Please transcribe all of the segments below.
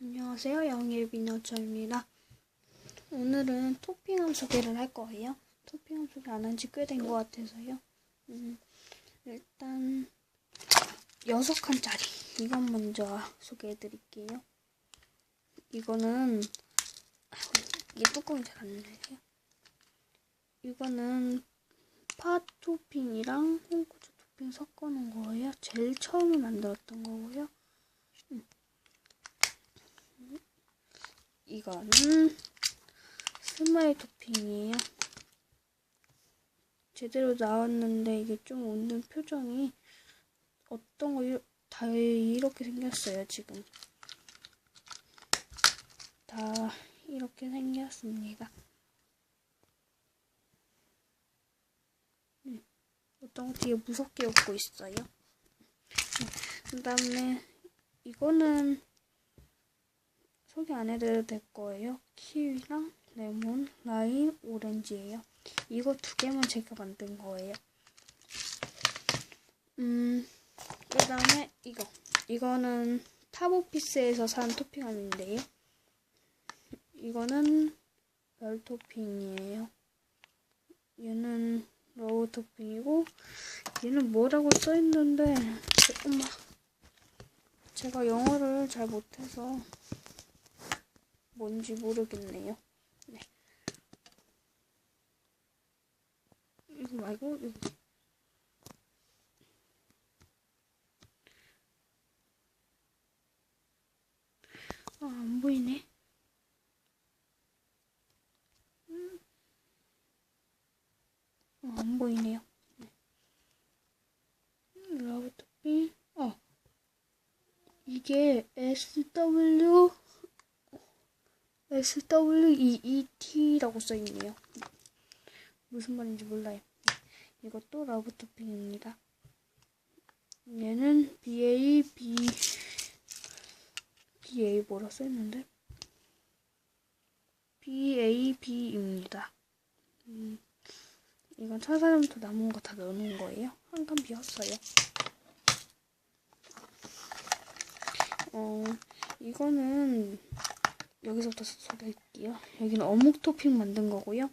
안녕하세요. 영일 비너처입니다. 오늘은 토핑함 소개를 할 거예요. 토핑함 소개 안 한 지 꽤 된 것 같아서요. 음, 일단 여섯 칸짜리 이건 먼저 소개해 드릴게요. 이거는 이 뚜껑이 잘 안 열려요. 이거는 파 토핑이랑 홍고추 토핑 섞어 놓은 거예요. 제일 처음에 만들었던 거고요. 이거는 스마일 토핑이에요. 제대로 나왔는데 이게 좀 웃는 표정이 어떤 거 다 이렇게 생겼어요, 지금. 다 이렇게 생겼습니다. 음, 어떤 거 되게 무섭게 웃고 있어요. 그 다음에 이거는 소개 안 해드려도 될 거예요. 키위랑 레몬, 라임, 오렌지예요. 이거 두 개만 제가 만든 거예요. 음, 그 다음에 이거. 이거는 타보피스에서 산 토핑함인데요. 이거는 별 토핑이에요. 얘는 러브 토핑이고, 얘는 뭐라고 써있는데, 엄마. 제가 영어를 잘 못해서 뭔지 모르겠네요. 네. 이거 말고 이거. 아, 안 보이네. 음. 어, 안 보이네요. 네. 러브 토핑. 어. 이게 SW SWEET라고 써있네요. 무슨 말인지 몰라요. 이것도 러브 토핑입니다. 얘는 BA, B, BA 뭐라 써있는데? BAB입니다. 음, 이건 차사람도 남은 거 다 넣는 거예요. 한 칸 비었어요. 어, 이거는 여기서부터 소개할게요. 여기는 어묵 토핑 만든 거고요.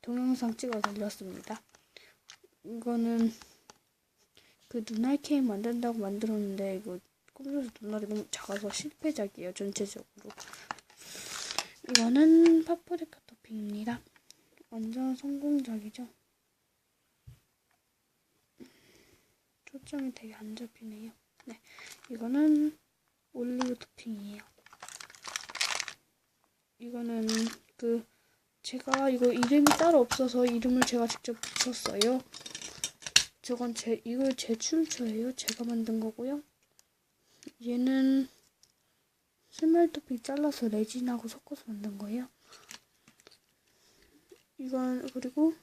동영상 찍어 올렸습니다. 이거는 그 눈알 케이크 만든다고 만들었는데 이거 꾸며서 눈알이 너무 작아서 실패작이에요. 전체적으로. 이거는 파프리카 토핑입니다. 완전 성공작이죠. 초점이 되게 안 잡히네요. 네, 이거는 올리브 토핑이에요. 이거는 그 제가 이거 이름이 따로 없어서 이름을 제가 직접 붙였어요. 저건 제 이걸 제 출처예요. 제가 만든 거고요. 얘는 스멜 토핑 잘라서 레진하고 섞어서 만든 거예요. 이건 그리고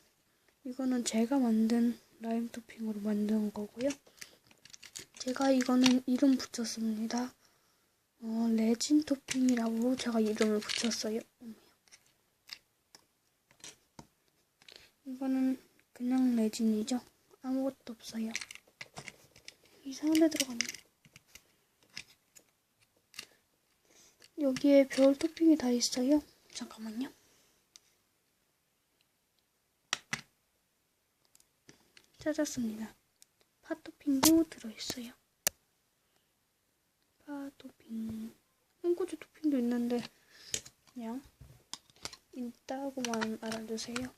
이거는 제가 만든 라임 토핑으로 만든 거고요. 제가 이거는 이름 붙였습니다. 어, 레진 토핑이라고 제가 이름을 붙였어요. 이거는 그냥 레진이죠. 아무것도 없어요. 이상한 데 들어갔네. 여기에 별 토핑이 다 있어요. 잠깐만요. 찾았습니다. 파 토핑도 들어있어요. 파 토핑. 홍고추 토핑도 있는데, 그냥, 있다고만 알아주세요.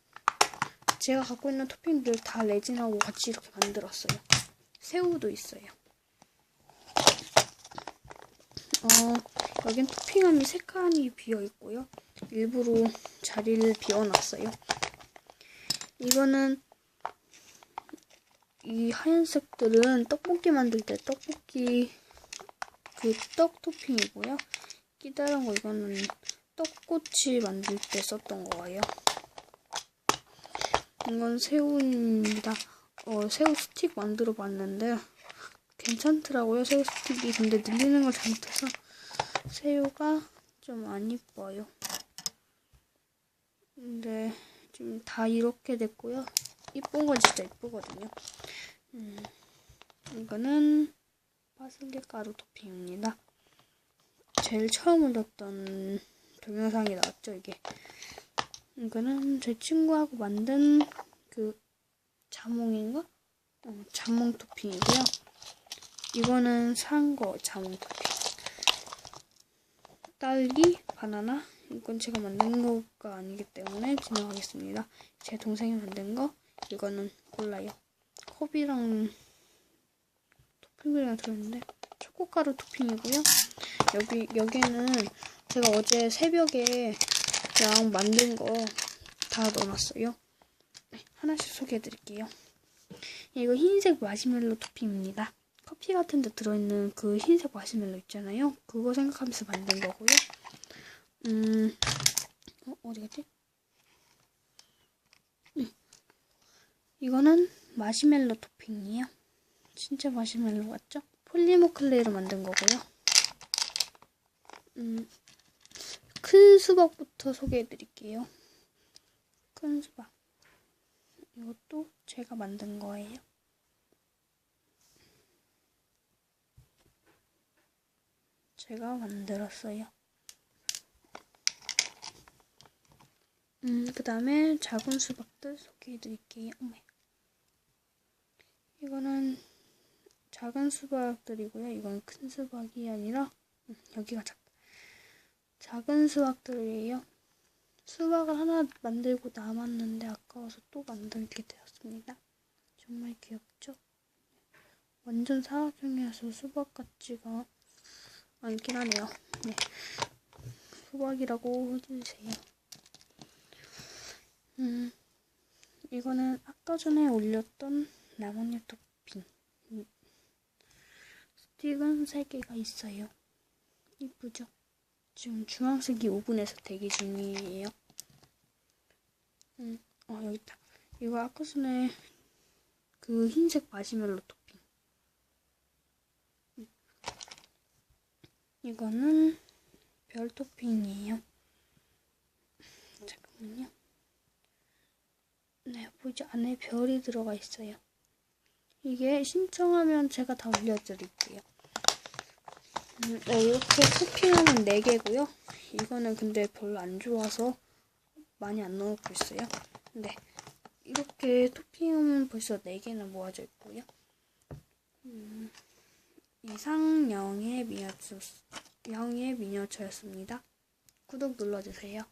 제가 갖고 있는 토핑들 다 레진하고 같이 이렇게 만들었어요. 새우도 있어요. 어, 여긴 토핑함이 세 칸이 비어 있고요. 일부러 자리를 비워놨어요. 이거는 이 하얀색들은 떡볶이 만들 때 떡볶이 그떡 토핑이고요. 끼다란 거 이거는 떡꼬치 만들 때 썼던 거예요. 이건 새우입니다. 어, 새우 스틱 만들어 봤는데 괜찮더라고요. 새우 스틱이 근데 늘리는 걸 잘못해서 새우가 좀 안 이뻐요. 근데 지금 다 이렇게 됐고요. 이쁜 건 진짜 이쁘거든요. 음, 이거는 파슬리 가루 토핑입니다. 제일 처음 올렸던 동영상이 나왔죠, 이게. 이거는 제 친구하고 만든 그 자몽인가? 어, 자몽 토핑이고요. 이거는 산 거 자몽 토핑. 딸기, 바나나. 이건 제가 만든 거가 아니기 때문에 지나가겠습니다. 제 동생이 만든 거. 이거는 골라요. 컵이랑 토핑이랑 들어있는데 초코가루 토핑이고요. 여기 여기는 제가 어제 새벽에 그냥 만든 거 다 넣어놨어요. 네, 하나씩 소개해드릴게요. 이거 흰색 마시멜로 토핑입니다. 커피 같은 데 들어있는 그 흰색 마시멜로 있잖아요. 그거 생각하면서 만든 거고요. 음, 어, 어디 갔지? 음, 이거는 마시멜로 토핑이에요. 진짜 마시멜로 같죠? 폴리머 클레이로 만든 거고요. 음, 큰 수박부터 소개해 드릴게요. 큰 수박. 이것도 제가 만든 거예요. 제가 만들었어요. 음, 그 다음에 작은 수박들 소개해 드릴게요. 어머. 이거는 작은 수박들이고요. 이건 큰 수박이 아니라 음, 여기가 작, 작은 수박들이에요. 수박을 하나 만들고 남았는데 아까워서 또 만들게 되었습니다. 정말 귀엽죠? 완전 사각형이어서 수박 같지가 않긴 하네요. 네. 수박이라고 해주세요. 음, 이거는 아까 전에 올렸던 나뭇잎 토핑. 음, 스틱은 3개가 있어요. 이쁘죠? 지금 주황색이 오븐에서 대기 중이에요. 음, 어, 여기 있다. 이거 아까 전에 그 흰색 마시멜로 토핑. 음. 이거는 별 토핑이에요. 잠깐만요. 네, 보이죠? 안에 별이 들어가 있어요. 이게 신청하면 제가 다 올려드릴게요. 음, 네, 이렇게 토핑하면 4개고요. 이거는 근데 별로 안 좋아서 많이 안 넣고 있어요. 근데 이렇게 토핑하면 벌써 4개나 모아져 있고요. 음, 이상 영의 미니어처, 영의 미니어처였습니다. 구독 눌러주세요.